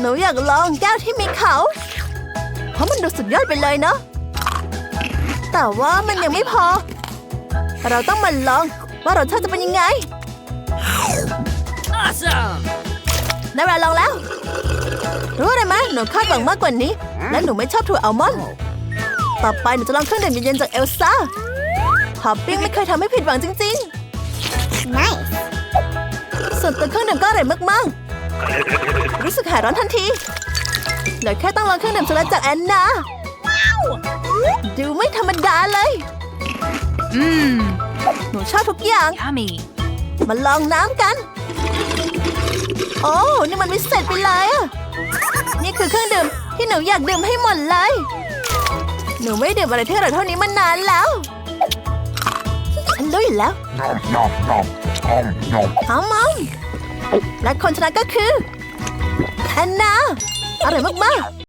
หนูอยากลองแก้วที่มีเขา เพราะมันดูสุดยอดไปเลยเนาะ แต่ว่ามันยังไม่พอ เราต้องมาลองว่ารสชาติจะเป็นยังไง Awesome! ได้เวลาลองแล้ว รู้อะไรไหมหนูคาดหวังมากกว่านี้ และหนูไม่ชอบถั่วอัลมอนด์ ต่อไปหนูจะลองเครื่องดื่มเย็นๆจากเอลซ่าท็อปปิ้งไม่เคยทำให้ผิดหวังจริง Nice. ๆส่วนตัวเครื่องดื่มก็อร่อยมากๆ รู้สึกหายร้อนทันทีเหลือแค่ต้องลองเครื่องดื่มโซดาจากแอนนา ดูไม่ธรรมดาเลย Mmm, หนูชอบทุกอย่าง yummy. มาลองน้ำกัน โอ้ นี่มันวิเศษไปเลยอะนี่คือเครื่องดื่มที่หนูอยากดื่มให้หมดเลย หนูไม่ดื่มอะไรที่อร่อยเท่านี้มานานแล้วฉันรู้อยู่แล้ว nom nom nom nom nom หอมมอง และคนชนะก็คือแอนนาอร่อยมาก